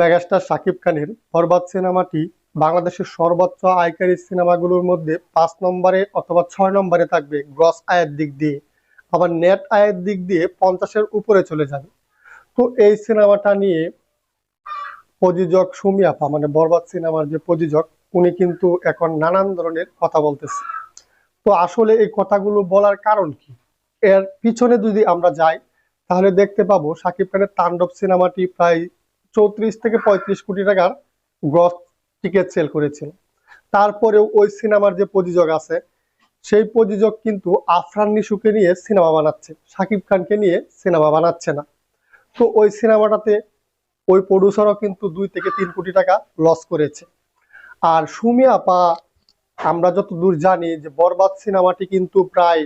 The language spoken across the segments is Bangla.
মেগাস্টার শাকিব খানের বরবাদ সিনেমাটি বাংলাদেশের সর্বোচ্চ আয়কারী সিনেমাগুলোর মধ্যে পাঁচ নম্বরে অথবা ছয় নম্বরে থাকবে গ্রস আয়ের দিক দিয়ে। আবার নেট আয়ের দিক দিয়ে পঞ্চাশের উপরে চলে যাবে। তো এই সিনেমাটা নিয়ে প্রযোজক সুমি মানে বরবাদ সিনেমার যে প্রযোজক, উনি কিন্তু এখন নানান ধরনের কথা বলতেছে। তো আসলে এই কথাগুলো বলার কারণ কি? এর পিছনে যদি আমরা যাই, তাহলে দেখতে পাবো শাকিব খানের তাণ্ডব সিনেমাটি প্রায় চৌত্রিশ থেকে পঁয়ত্রিশ কোটি টাকার গ্রস টিকিট সেল করেছিল। তারপরেও ওই সিনেমার যে প্রযোজক আছে, সেই প্রযোজক কিন্তু আফরান নিশুকে নিয়ে সিনেমা বানাচ্ছে, শাকিব খানকে নিয়ে সিনেমা বানাচ্ছে না। তো ওই সিনেমাটাতে ওই প্রডিউসারও কিন্তু দুই থেকে তিন কোটি টাকা লস করেছে। আর সুমি আপা, আমরা যত দূর জানি যে বরবাদ সিনেমাটি কিন্তু প্রায়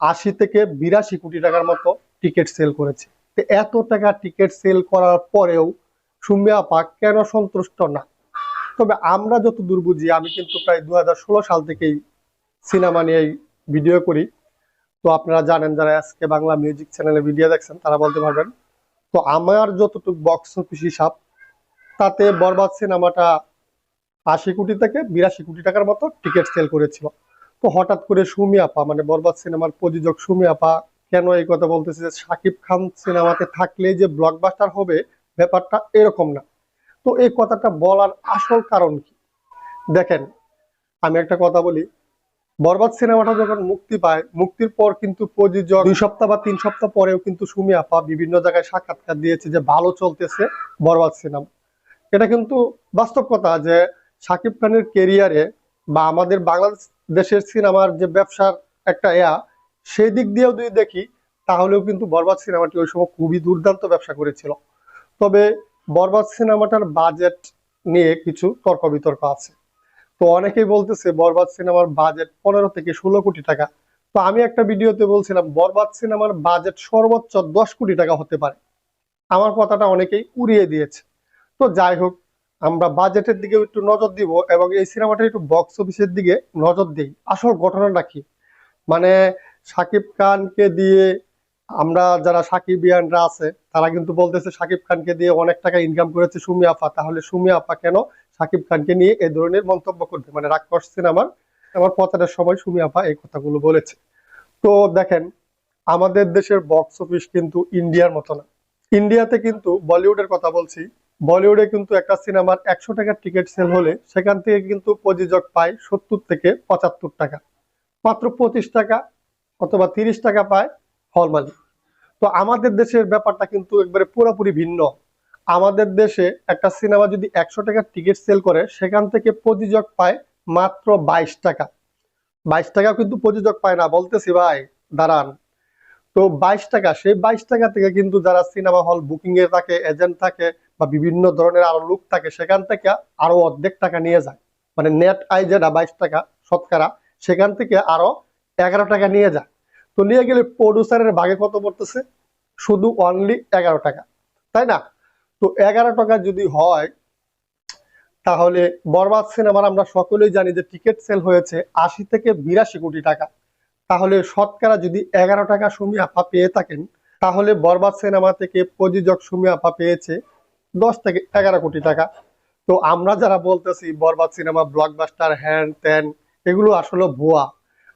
আশি থেকে বিরাশি কোটি টাকার মতো টিকিট সেল করেছে। তো এত টাকা টিকিট সেল করার পরেও সুমি আপা কেন সন্তুষ্ট না? তবে আমরা যত দূর বুঝি, আমি কিন্তু প্রায় দুহাজার ষোলো সাল থেকেই সিনেমা নিয়ে ভিডিও করি। তো আপনারা জানেন যারা আজকে বাংলা মিউজিক চ্যানেলে ভিডিও দেখছেন, তারা বলতে পারবেন, তো আমার যতটুকু বক্স অফিস হিসাব তাতে বরবাদ সিনেমাটা আশি কোটি থেকে বিরাশি কোটি টাকার মতো টিকিট সেল করেছিল। তো হঠাৎ করে সুমি আপা মানে বরবাদ সিনেমার প্রযোজক সুমি আপা কেন এই কথা বলতেছে যে শাকিব খান সিনেমাতে থাকলে যে ব্লকবাস্টার হবে ব্যাপারটা এরকম না। তো এই কথাটা বলার আসল কারণ কি? দেখেন আমি একটা কথা বলি। বরবাদ সিনেমাটা যখন মুক্তি পায় মুক্তির পর কিন্তু প্রযোজক দুই সপ্তাহ বা তিন সপ্তাহ পরেও কিন্তু সুমি আপা বিভিন্ন জায়গায় সাক্ষাৎকার দিয়েছে যে ভালো চলতেছে বরবাদ সিনেমা। এটা কিন্তু বাস্তব কথা যে শাকিব খানের কেরিয়ারে বা আমাদের বাংলাদেশের সিনেমার যে ব্যবসার একটা এয়া সেই দিক দিয়েও যদি দেখি তাহলেও কিন্তু বরবাদ সিনেমাটি ওই সময় খুবই দুর্দান্ত ব্যবসা করেছিল। তবে বরবাদ সিনেমাটার বাজেট নিয়ে কিছু তর্ক বিতর্ক আছে। তো অনেকেই বলতেছে বরবাদ সিনেমার বাজেট পনেরো থেকে ষোলো কোটি টাকা। তো আমি একটা ভিডিওতে বলছিলাম, বরবাদ সিনেমার বাজেট সর্বোচ্চ দশ কোটি টাকা হতে পারে। আমার কথাটা অনেকেই উড়িয়ে দিয়েছে। তো যাই হোক, আমরা বাজেটের দিকে একটু নজর দিব এবং এই সিনেমাটা একটু বক্স অফিসের দিকে নজর দিই। আসল ঘটনাটা কি? মানে সাকিব খানকে দিয়ে আমরা যারা সাকিবিয়ানরা আছে, তারা কিন্তু বলতেছে সাকিব খানকে দিয়ে অনেক টাকা ইনকাম করেছে সুমি আপা। তাহলে সুমি আপা কেন সাকিব খানকে নিয়ে এই ধরনের মন্তব্য করবে? মানে রাক্ষস সিনেমার আমার প্রচারের সময় সুমি আপা এই কথাগুলো বলেছে। তো দেখেন, আমাদের দেশের বক্স অফিস কিন্তু ইন্ডিয়ার মতো না। ইন্ডিয়াতে কিন্তু বলিউডের কথা বলছি। বলিউডে কিন্তু একটা সিনেমার একশো টাকার টিকিট সেল হলে সেখান থেকে কিন্তু প্রযোজক পায় সত্তর থেকে পঁচাত্তর টাকা। মাত্র পঁচিশ টাকা অথবা তিরিশ টাকা পায় হল তো আমাদের দেশের ব্যাপারটা কিন্তু একবারে পুরোপুরি ভিন্ন। আমাদের দেশে একটা সিনেমা যদি একশো টাকার টিকিট সেল করে, সেখান থেকে প্রযোজক পায় মাত্র বাইশ টাকা। বাইশ টাকা কিন্তু প্রযোজক পায় না, বলতেছি ভাই, দাঁড়ান। তো বাইশ টাকা, সেই বাইশ টাকা থেকে কিন্তু যারা সিনেমা হল বুকিং এ থাকে, এজেন্ট থাকে বা বিভিন্ন ধরনের আরও লোক থাকে, সেখান থেকে আরও অর্ধেক টাকা নিয়ে যায়। মানে নেট আই যেটা বাইশ টাকা শতকরা, সেখান থেকে আরও এগারো টাকা নিয়ে যায়। তো নিয়ে গেলে প্রডিউসারের ভাগে কত পড়তেছে? শুধু অনলি এগারো টাকা। তাই না? তো এগারো টাকা যদি হয়, তাহলে বরবাদ সিনেমার আমরা সকলেই জানি যে টিকিট সেল হয়েছে আশি থেকে বিরাশি কোটি টাকা। তাহলে শতকরা যদি এগারো টাকা সুমি আপা পেয়ে থাকেন, তাহলে বরবাদ সিনেমা থেকে প্রযোজক সুমি আপা পেয়েছে দশ থেকে এগারো কোটি টাকা। তো আমরা যারা বলতেছি বরবাদ সিনেমা ব্লকবাস্টার হ্যান ত্যান, এগুলো আসলে ভুয়া।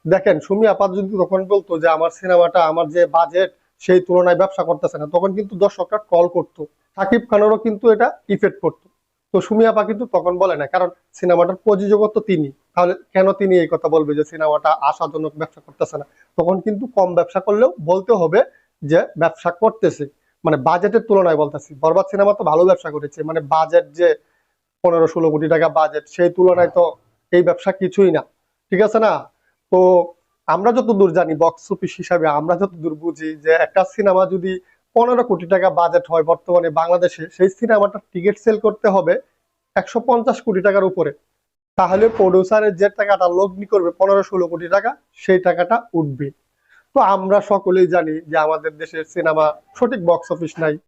দেখেন, সুমি আপাত যদি তখন বলতো যে আমার সিনেমাটা, আমার যে বাজেট সেই তুলনায় ব্যবসা করতেছে না, তখন কিন্তু দর্শকরা কল করতো। সাকিব খানেরও কিন্তু এটা ইফেক্ট করতো। তো সুমি আপা কিন্তু তখন বলে না কারণ সিনেমাটার প্রযোজক তো তিনি। তাহলে কেন তিনি এই কথা বলবে যে সিনেমাটা আশাজনক ব্যবসা করতেছে না? তখন কিন্তু কম ব্যবসা করলেও বলতে হবে যে ব্যবসা করতেছে। মানে বাজেটের তুলনায় বলতেছি, বরবাদ সিনেমা তো ভালো ব্যবসা করেছে মানে বাজেট যে পনেরো ষোলো কোটি টাকা বাজেট সেই তুলনায় তো এই ব্যবসা কিছুই না। ঠিক আছে না? তো আমরা যত দূর জানি বক্স অফিস হিসাবে আমরা যত দূর বুঝি যে একটা সিনেমা যদি পনেরো কোটি টাকা বাজেট হয় বর্তমানে বাংলাদেশে, সেই সিনেমাটার টিকিট সেল করতে হবে একশো পঞ্চাশ কোটি টাকার উপরে। তাহলে প্রডিউসারের যে টাকাটা লগ্নি করবে পনেরো ষোলো কোটি টাকা, সেই টাকাটা উঠবে। তো আমরা সকলেই জানি যে আমাদের দেশের সিনেমা সঠিক বক্স অফিস নাই।